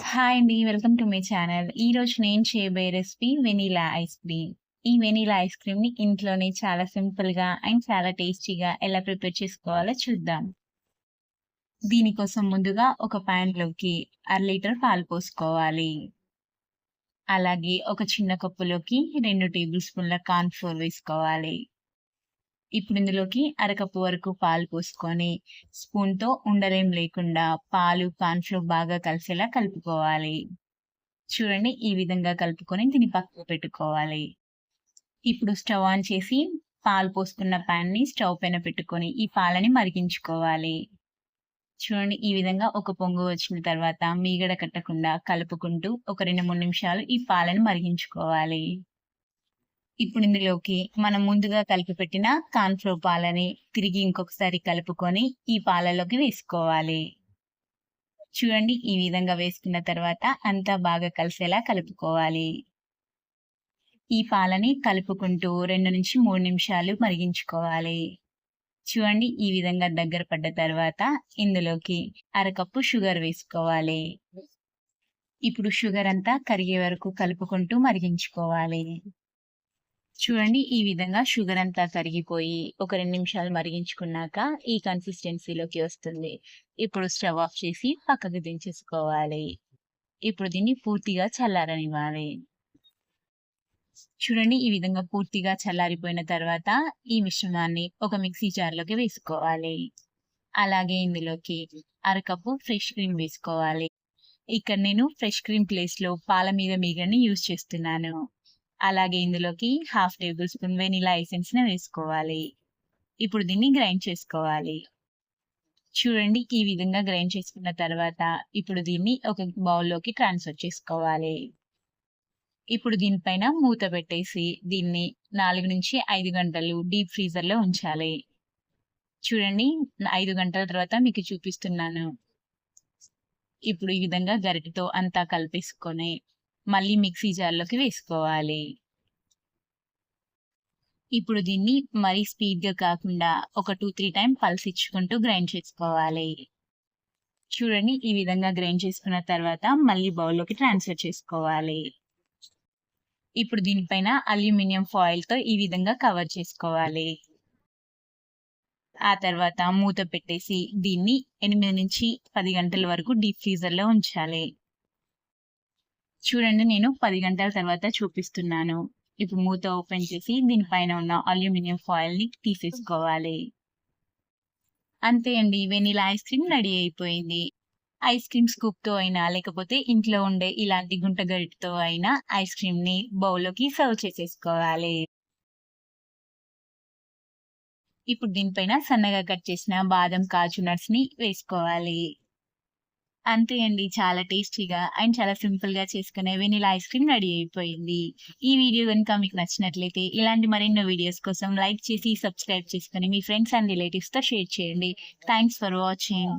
Hi అండి. Welcome to my channel. రోజు నేను చేయబోయే రెసిపీ వెనీలా ఐస్ క్రీమ్. ఈ వెనీలా ఐస్ క్రీమ్ని ఇంట్లోనే చాలా సింపుల్గా అండ్ చాలా టేస్టీగా ఎలా ప్రిపేర్ చేసుకోవాలో చూద్దాం. దీనికోసం ముందుగా ఒక పాన్‌లోకి అర లీటర్ పాలు పోసుకోవాలి. అలాగే ఒక చిన్న కప్పులోకి రెండు టేబుల్ స్పూన్ల కార్న్ ఫ్లోర్ వేసుకోవాలి. ఇప్పుడు ఇందులోకి అరకప్పు వరకు పాలు పోసుకొని స్పూన్‌తో ఉండలేం లేకుండా పాలు, కార్న్ ఫ్లోర్ బాగా కలిసేలా కలుపుకోవాలి. చూడండి ఈ విధంగా కలుపుకొని దీన్ని పక్కకు పెట్టుకోవాలి. ఇప్పుడు స్టవ్ ఆన్ చేసి పాలు పోసుకున్న పాన్‌ని స్టవ్ పైన పెట్టుకొని ఈ పాలని మరిగించుకోవాలి. చూడండి ఈ విధంగా ఒక పొంగు వచ్చిన తర్వాత మీగడ కట్టకుండా కలుపుకుంటూ ఒక 2, 3 నిమిషాలు ఈ పాలను మరిగించుకోవాలి. ఇప్పుడు ఇందులోకి మనం ముందుగా కలిపి పెట్టిన కార్న్ పాలని తిరిగి ఇంకొకసారి కలుపుకొని ఈ పాలలోకి వేసుకోవాలి. చూడండి ఈ విధంగా వేసుకున్న తర్వాత అంతా బాగా కలిసేలా కలుపుకోవాలి. ఈ పాలని కలుపుకుంటూ 2-3 నిమిషాలు మరిగించుకోవాలి. చూడండి ఈ విధంగా దగ్గర పడ్డ తర్వాత ఇందులోకి అరకప్పు షుగర్ వేసుకోవాలి. ఇప్పుడు షుగర్ అంతా కరిగే వరకు కలుపుకుంటూ మరిగించుకోవాలి. చూడండి ఈ విధంగా షుగర్ అంతా కరిగిపోయి ఒక రెండు నిమిషాలు మరిగించుకున్నాక ఈ కన్సిస్టెన్సీలోకి వస్తుంది. ఇప్పుడు స్టవ్ ఆఫ్ చేసి పక్కకు దించేసుకోవాలి. ఇప్పుడు దీన్ని పూర్తిగా చల్లారనివ్వాలి. చూడండి ఈ విధంగా పూర్తిగా చల్లారిపోయిన తర్వాత ఈ మిశ్రమాన్ని ఒక మిక్సీ జార్‌లోకి వేసుకోవాలి. అలాగే ఇందులోకి అరకప్పు ఫ్రెష్ క్రీమ్ వేసుకోవాలి. ఇక్కడ నేను ఫ్రెష్ క్రీమ్ ప్లేస్‌లో పాల మీద మీగడని యూజ్ చేస్తున్నాను. అలాగే ఇందులోకి హాఫ్ టేబుల్ స్పూన్ వెనీలా ఎసెన్స్‌ని వేసుకోవాలి. ఇప్పుడు దీన్ని గ్రైండ్ చేసుకోవాలి. చూడండి ఈ విధంగా గ్రైండ్ చేసుకున్న తర్వాత ఇప్పుడు దీన్ని ఒక బౌల్‌లోకి ట్రాన్స్‌ఫర్ చేసుకోవాలి. ఇప్పుడు దీనిపైన మూత పెట్టేసి దీన్ని 4-5 గంటలు డీప్ ఫ్రీజర్‌లో ఉంచాలి. చూడండి ఐదు గంటల తర్వాత మీకు చూపిస్తున్నాను. ఇప్పుడు ఈ విధంగా గరిటెతో అంతా కలిపేసుకొని మళ్ళీ మిక్సీ జార్‌లోకి వేసుకోవాలి. ఇప్పుడు దీన్ని మరీ స్పీడ్‌గా కాకుండా ఒక టూ త్రీ టైం పల్స్ ఇచ్చుకుంటూ గ్రైండ్ చేసుకోవాలి. చూడండి ఈ విధంగా గ్రైండ్ చేసుకున్న తర్వాత మళ్ళీ బౌల్‌లోకి ట్రాన్స్‌ఫర్ చేసుకోవాలి. ఇప్పుడు దీనిపైన అల్యూమినియం ఫాయిల్‌తో ఈ విధంగా కవర్ చేసుకోవాలి. ఆ తర్వాత మూత పెట్టేసి దీన్ని 8-10 గంటల వరకు డీప్ ఫ్రీజర్‌లో ఉంచాలి. చూడండి నేను పది గంటల తర్వాత చూపిస్తున్నాను. ఇప్పుడు మూత ఓపెన్ చేసి దీనిపైన ఉన్న అల్యూమినియం ఫాయిల్‌ని తీసేసుకోవాలి. అంతే అండి వెనీలా ఐస్ క్రీమ్ రెడీ అయిపోయింది. ఐస్ క్రీమ్ స్కూప్‌తో అయినా లేకపోతే ఇంట్లో ఉండే ఇలాంటి గుంట గరిటెతో అయినా ఐస్ క్రీమ్‌ని బౌల్‌లోకి సర్వ్ చేసేసుకోవాలి. ఇప్పుడు దీనిపైన సన్నగా కట్ చేసిన బాదం, కాజు నట్స్‌ని వేసుకోవాలి. అంతే అండి చాలా టేస్టీగా అండ్ చాలా సింపుల్‌గా చేసుకునే వెనీలా ఐస్ క్రీమ్ రెడీ అయిపోయింది. ఈ వీడియో కనుక మీకు నచ్చినట్లయితే ఇలాంటి మరెన్నో వీడియోస్ కోసం లైక్ చేసి, సబ్స్క్రైబ్ చేసుకుని మీ ఫ్రెండ్స్ అండ్ రిలేటివ్స్‌తో షేర్ చేయండి. Thanks for watching.